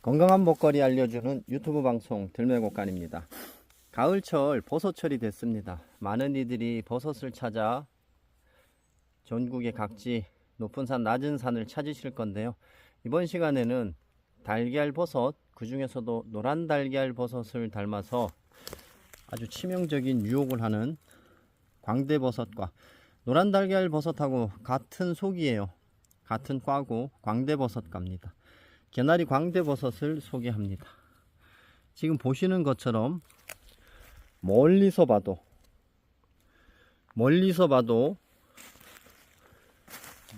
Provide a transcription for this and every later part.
건강한 먹거리 알려주는 유튜브 방송 들매곡간입니다. 가을철 버섯철이 됐습니다. 많은 이들이 버섯을 찾아 전국의 각지 높은 산, 낮은 산을 찾으실 건데요. 이번 시간에는 달걀 버섯, 그 중에서도 노란 달걀 버섯을 닮아서 아주 치명적인 유혹을 하는 광대 버섯과 노란 달걀 버섯하고 같은 속이에요. 같은 과고 광대 버섯과입니다. 개나리 광대버섯을 소개합니다. 지금 보시는 것처럼 멀리서 봐도 멀리서 봐도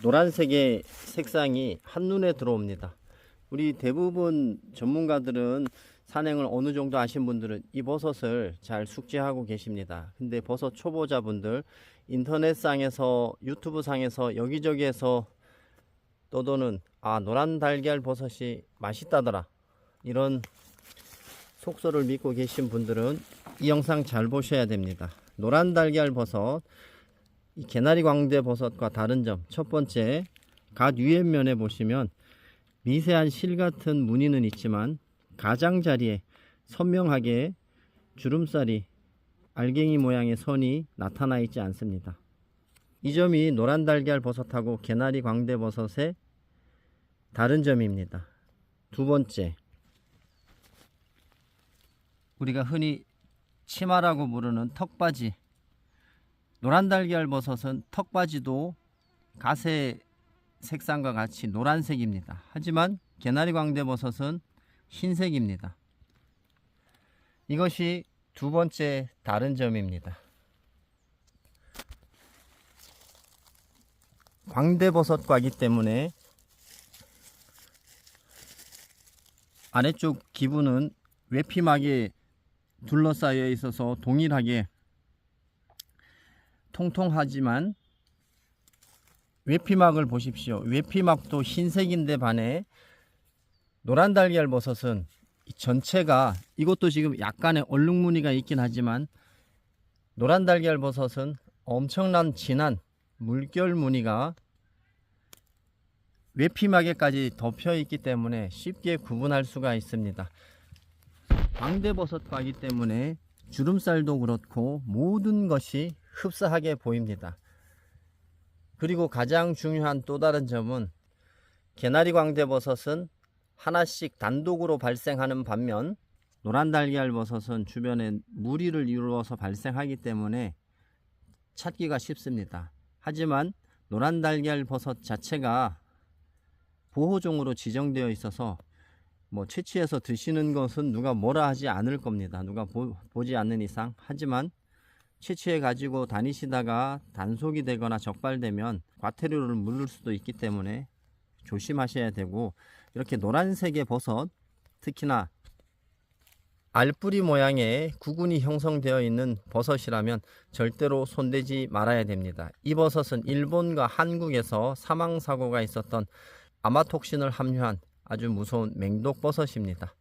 노란색의 색상이 한눈에 들어옵니다. 우리 대부분 전문가들은 산행을 어느 정도 하신 분들은 이 버섯을 잘 숙지하고 계십니다. 근데 버섯 초보자분들 인터넷상에서 유튜브상에서 여기저기에서 떠도는 아 노란 달걀 버섯이 맛있다더라 이런 속설을 믿고 계신 분들은 이 영상 잘 보셔야 됩니다. 노란 달걀 버섯 이 개나리 광대 버섯과 다른 점 첫 번째 갓 위에 면에 보시면 미세한 실 같은 무늬는 있지만 가장자리에 선명하게 주름살이 알갱이 모양의 선이 나타나 있지 않습니다. 이 점이 노란 달걀 버섯하고 개나리 광대 버섯의 다른 점입니다. 두 번째, 우리가 흔히 치마라고 부르는 턱바지. 노란 달걀 버섯은 턱바지도 가세 색상과 같이 노란색입니다. 하지만 개나리 광대 버섯은 흰색입니다. 이것이 두 번째 다른 점입니다. 광대버섯과기 때문에 아래쪽 기부는 외피막에 둘러싸여 있어서 동일하게 통통하지만 외피막을 보십시오. 외피막도 흰색인데 반해 노란 달걀 버섯은 이 전체가 이것도 지금 약간의 얼룩무늬가 있긴 하지만 노란 달걀 버섯은 엄청난 진한 물결 무늬가 외피막에까지 덮여 있기 때문에 쉽게 구분할 수가 있습니다. 광대버섯과기 때문에 주름살도 그렇고 모든 것이 흡사하게 보입니다. 그리고 가장 중요한 또 다른 점은 개나리 광대버섯은 하나씩 단독으로 발생하는 반면 노란 달걀 버섯은 주변에 무리를 이루어서 발생하기 때문에 찾기가 쉽습니다. 하지만 노란 달걀 버섯 자체가 보호종으로 지정되어 있어서 뭐 채취해서 드시는 것은 누가 뭐라 하지 않을 겁니다. 누가 보, 보지 않는 이상. 하지만 채취해 가지고 다니시다가 단속이 되거나 적발되면 과태료를 물을 수도 있기 때문에 조심하셔야 되고 이렇게 노란색의 버섯 특히나 알뿌리 모양의 구근이 형성되어 있는 버섯이라면 절대로 손대지 말아야 됩니다. 이 버섯은 일본과 한국에서 사망 사고가 있었던 아마톡신을 함유한 아주 무서운 맹독 버섯입니다.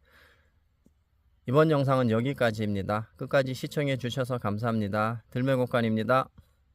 이번 영상은 여기까지입니다. 끝까지 시청해 주셔서 감사합니다. 들매곡간입니다.